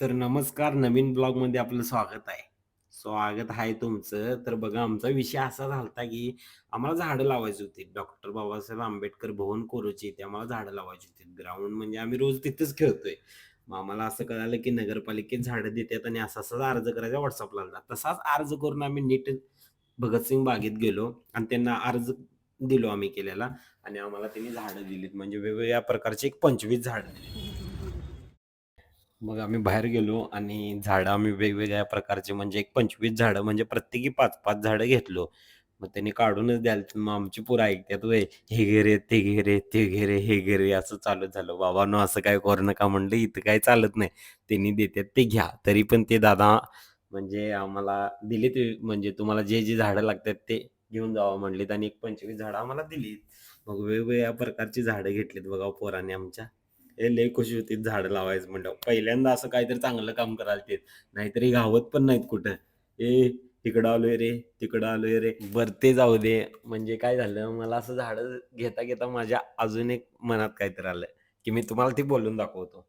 तर नमस्कार नवीन ब्लॉगमध्ये आपलं स्वागत आहे. स्वागत आहे तुमचं. तर बघा आमचा विषय असा झाला की आम्हाला झाडं लावायची होती. डॉक्टर बाबासाहेब आंबेडकर भवन कोरोची इथे आम्हाला झाडं लावायची होती. ग्राउंड म्हणजे आम्ही रोज तिथेच खेळतोय. मग आम्हाला असं कळालं, की नगरपालिकेत झाडं देतात आणि असा-असाच अर्ज करायचा व्हॉट्सअपला तसाच अर्ज करून आम्ही नीट भगतसिंग बागेत गेलो आणि त्यांना अर्ज दिलो आम्ही केलेला आणि आम्हाला त्यांनी झाडं दिलीत. म्हणजे वेगवेगळ्या प्रकारची एक 25 झाडं दिली मग आम्ही बाहेर गेलो आणि झाडं आम्ही वेगवेगळ्या प्रकारचे म्हणजे एक 25 झाडं म्हणजे प्रत्येकी 5-5 झाडं घेतलो. मग त्यांनी काढूनच द्यायला मग आमची पोरं ऐकतात व्हय, "हे घे रे, ते घे रे, ते घे रे, हे घे रे." असं चालू झालं. "बाबांनो असं काय करू नका." म्हणलं, "इथं काही चालत नाही. त्यांनी देतात ते घ्या." तरी पण ते दादा म्हणजे आम्हाला दिलीत म्हणजे तुम्हाला जे, जे झाडं लागतात ते घेऊन जावा म्हणलीत आणि एक 25 झाडं आम्हाला दिलीत. मग वेगवेगळ्या प्रकारची झाडं घेतलीत बघा पोरांनी आमच्या. हे लय खुशी होती झाडं लावायचं म्हणलं पहिल्यांदा असं काहीतरी चांगलं काम करायला ते नाहीतरी गावत पण नाहीत कुठं. "ए तिकडं आलोय रे, तिकडं आलोय रे." बरं ते जाऊ दे. म्हणजे काय झालं मला असं झाडं घेता, घेता माझ्या अजून एक मनात काहीतरी आलं, की मी तुम्हाला ती बोलून दाखवतो.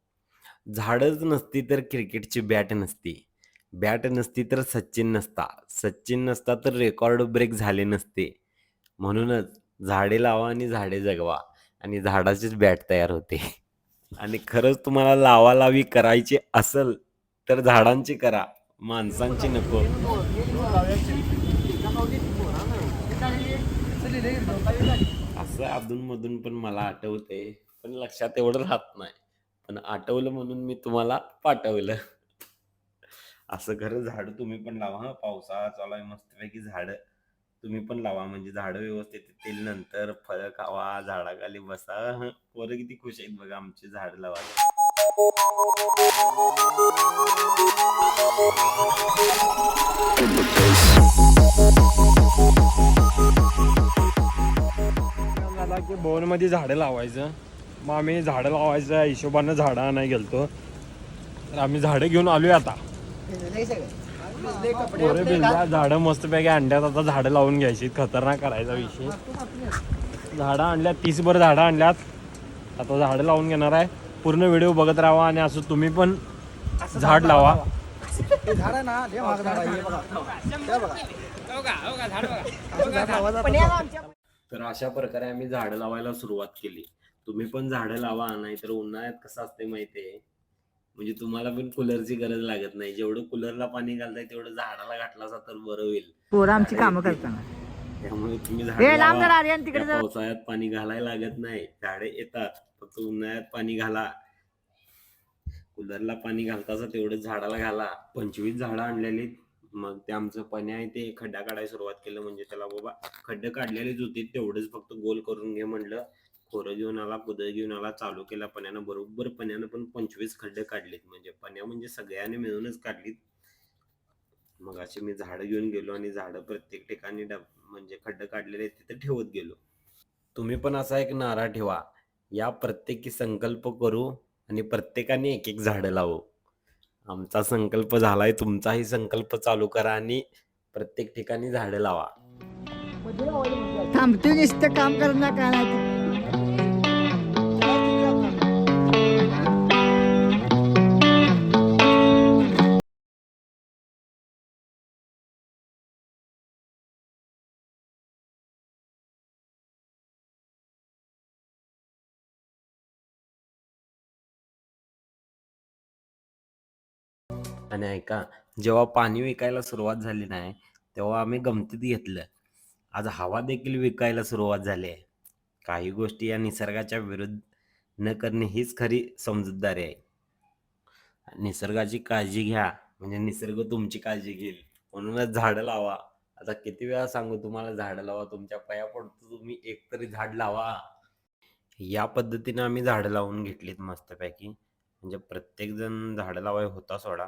झाडच नसती तर क्रिकेटची बॅट नसती. बॅट नसती तर सचिन नसता. सचिन नसता तर रेकॉर्ड ब्रेक झाले नसते. म्हणूनच झाडे लावा आणि झाडे जगवा आणि झाडाचीच बॅट तयार होते. आणि खरंच तुम्हाला लावालावी करायची असेल तर झाडांची करा, माणसांची नको. असं अधूनमधून पण मला आठवतंय. पण लक्षात एवढं राहत नाही. पण आठवलं म्हणून मी तुम्हाला पाठवलं. असं खरं झाड तुम्ही पण लावा हा पावसाळा चालू आहे मस्तपैकी झाडं तुम्ही पण लावा. म्हणजे झाडं व्यवस्थित येतील. नंतर फळं खावा, झाडाखाली बसा. हं. पोरं किती खुश आहेत बघा आमची झाडं लावायला. झाला की भवनमध्ये झाडं लावायचं मग आम्ही झाडं लावायच्या हिशोबानं झाडं आणायला गेलतो तर आम्ही झाडं घेऊन आलोय आता पोरं बिलद्या झाडं मस्तपैकी अंड्यात आता झाडं लावून घ्यायची खतरनाक करायचा विषय. झाडं आणल्यात. तीसभर झाडं आणल्यात. आता झाडं लावून घेणार आहे. पूर्ण व्हिडिओ बघत राहा आणि असं तुम्ही पण झाड लावा. झाड ना झाड झाड. तर अशा प्रकारे आम्ही झाडं लावायला सुरुवात केली. तुम्ही पण झाडं लावा. नाहीतर उन्हाळ्यात कसं असतंय माहितीये, म्हणजे तुम्हाला पण कूलरची गरज लागत नाही. जेवढं कूलरला पाणी घालताय तेवढं झाडाला घातलासा तर बरं होईल. पोरं आमची कामं. करताना त्यामुळे तुम्ही हे झाडं लांब जरा लावा. आर्यन तिकडे या जरा पावसाळ्यात पाणी घालायला लागत नाही. झाडे येतात. फक्त उन्हाळ्यात पाणी घाला. कूलरला पाणी घालतासा तेवढं झाडाला घाला. 25 झाडं आणलेली. मग ते आमचं पण्या आहे ते खड्डा काढायला सुरुवात केलं. म्हणजे त्याला बाबा खड्डे काढलेलेच होते. तेवढंच फक्त गोल करून घे म्हणलं. खोरं घेऊन आला, कुदळ घेऊन आला, चालू केला पण्यानं. बरोबर पण्यानं पण 25 खड्डे काढलेत. म्हणजे पण्या म्हणजे सगळ्यांनी मिळूनच काढलीत. मग अशी मी झाडं घेऊन गेलो आणि झाडं प्रत्येक ठिकाणी म्हणजे खड्डे काढलेले तिथे ठेवत गेलो. तुम्ही पण असा एक नारा ठेवा, या प्रत्येकी संकल्प करू आणि प्रत्येकाने एक-एक झाडं लावू. आमचा संकल्प झालाय. तुमचाही संकल्प चालू करा आणि प्रत्येक ठिकाणी झाडं लावा. थांबतो नुसतं काम करणार काय आणि ऐका, जेव्हा पाणी विकायला सुरुवात झाली नाही, तेव्हा आम्ही गमतीत घेतलं. आज हवा देखील विकायला सुरुवात झाली आहे. काही गोष्टी या निसर्गाच्या विरुद्ध न करणे हीच खरी समजूतदारी आहे. निसर्गाची काळजी घ्या, म्हणजे निसर्ग तुमची काळजी घेईल. म्हणूनच झाडं लावा. आता किती वेळा सांगू तुम्हाला झाडं लावा. तुमच्या पाया पडतो तुम्ही एक तरी झाड लावा. या पद्धतीने आम्ही झाडं लावून घेतलीत मस्तपैकी. म्हणजे प्रत्येकजण झाडं लावाय होता सोडा.